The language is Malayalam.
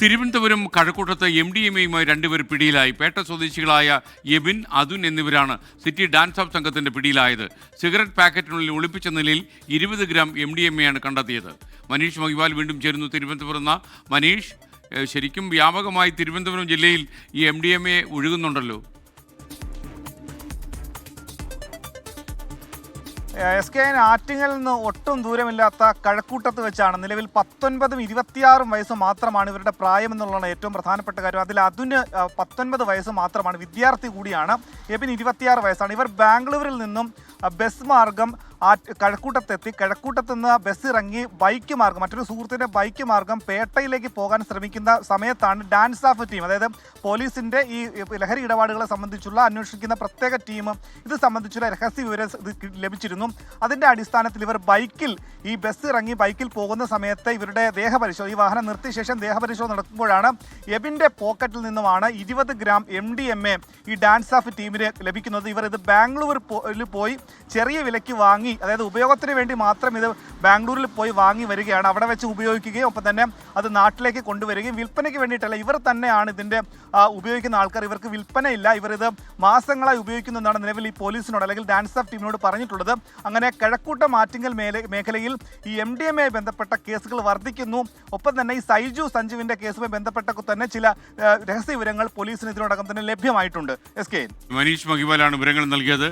തിരുവനന്തപുരം കഴക്കൂട്ടത്ത് എം ഡി എം എയുമായി രണ്ടുപേർ പിടിയിലായി. പേട്ട സ്വദേശികളായ എബിൻ അതുൻ എന്നിവരാണ് സിറ്റി ഡാൻസ് ഓഫ് സംഘത്തിന്റെ പിടിയിലായത്. സിഗരറ്റ് പാക്കറ്റിനുള്ളിൽ ഒളിപ്പിച്ച നിലയിൽ ഇരുപത് ഗ്രാം എം ഡി എം എയാണ് കണ്ടെത്തിയത്. മനീഷ് മഹിവാൽ വീണ്ടും ചേരുന്നു തിരുവനന്തപുരം. മനീഷ് ശരിക്കും വ്യാപകമായി തിരുവനന്തപുരം ജില്ലയിൽ ഈ എം ഡി എം എ ഒഴുകുന്നുണ്ടല്ലോ. എസ് കെ എൻ ആറ്റിങ്ങൽ നിന്ന് ഒട്ടും ദൂരമില്ലാത്ത കഴക്കൂട്ടത്ത് വെച്ചാണ് നിലവിൽ പത്തൊൻപതും ഇരുപത്തിയാറും വയസ്സ് മാത്രമാണ് ഇവരുടെ പ്രായം എന്നുള്ളതാണ് ഏറ്റവും പ്രധാനപ്പെട്ട കാര്യം. അതിൽ അതിന് പത്തൊൻപത് വയസ്സ് മാത്രമാണ് വിദ്യാർത്ഥി കൂടിയാണ്. എബിൻ ഇരുപത്തിയാറ് വയസ്സാണ്. ഇവർ ബാംഗ്ലൂരിൽ നിന്നും ബസ് മാർഗം ആ കഴക്കൂട്ടത്തെത്തി. കഴക്കൂട്ടത്ത് നിന്ന് ബസ് ഇറങ്ങി ബൈക്ക് മാർഗം മറ്റൊരു സുഹൃത്തിന്റെ ബൈക്ക് മാർഗം പേട്ടയിലേക്ക് പോകാൻ ശ്രമിക്കുന്ന സമയത്താണ് ഡാൻസ് ഓഫ് ടീം. അതായത് പോലീസിന്റെ ഈ ലഹരി ഇടപാടുകളെ സംബന്ധിച്ചുള്ള അന്വേഷിക്കുന്ന പ്രത്യേക ടീം ഇത് സംബന്ധിച്ചുള്ള രഹസ്യ വിവരം ലഭിച്ചിരുന്നു. അതിന്റെ അടിസ്ഥാനത്തിൽ ഇവർ ബൈക്കിൽ ഈ ബസ് ഇറങ്ങി ബൈക്കിൽ പോകുന്ന സമയത്ത് ഇവരുടെ ദേഹപരിശോധന ഈ വാഹനം നിർത്തിയ ശേഷം ദേഹപരിശോധന നടക്കുമ്പോഴാണ് എബിന്റെ പോക്കറ്റിൽ നിന്നുമാണ് ഇരുപത് gram M D M A ഈ ഡാൻസ് ഓഫ് ടീമിന് ലഭിക്കുന്നത്. ഇവർ ഇത് ബാംഗ്ലൂർ പോയി ചെറിയ വിലയ്ക്ക് വാങ്ങി അതായത് ഉപയോഗത്തിന് വേണ്ടി മാത്രം ഇത് ബാംഗ്ലൂരിൽ പോയി വാങ്ങി വരികയാണ്. അവിടെ വെച്ച് ഉപയോഗിക്കുകയും ഒപ്പം തന്നെ അത് നാട്ടിലേക്ക് കൊണ്ടുവരികയും വിൽപ്പനയ്ക്ക് വേണ്ടിയിട്ടല്ല ഇവർ തന്നെയാണ് ഇതിന്റെ ഉപയോഗിക്കുന്ന ആൾക്കാർ. ഇവർക്ക് വിൽപ്പനയില്ല. ഇവർ ഇത് മാസങ്ങളായി ഉപയോഗിക്കുന്നതാണ് നിലവിൽ ഈ പോലീസിനോട് അല്ലെങ്കിൽ ഡാൻസ് ഓഫ് ടീമിനോട് പറഞ്ഞിട്ടുള്ളത്. അങ്ങനെ കിഴക്കൂട്ട മാറ്റിങ്ങൽ മേലെ മേഖലയിൽ ഈ എം ഡി എമ്മുമായി ബന്ധപ്പെട്ട കേസുകൾ വർദ്ധിക്കുന്നു. ഒപ്പം തന്നെ ഈ സൈജു സഞ്ജുവിന്റെ കേസുമായി ബന്ധപ്പെട്ട തന്നെ ചില രഹസ്യ വിവരങ്ങൾ പോലീസിന് ഇതിനോടകം തന്നെ ലഭ്യമായിട്ടുണ്ട്. എസ് കെ മനീഷ് മഹിബാലാണ് വിവരങ്ങൾ നൽകിയത്.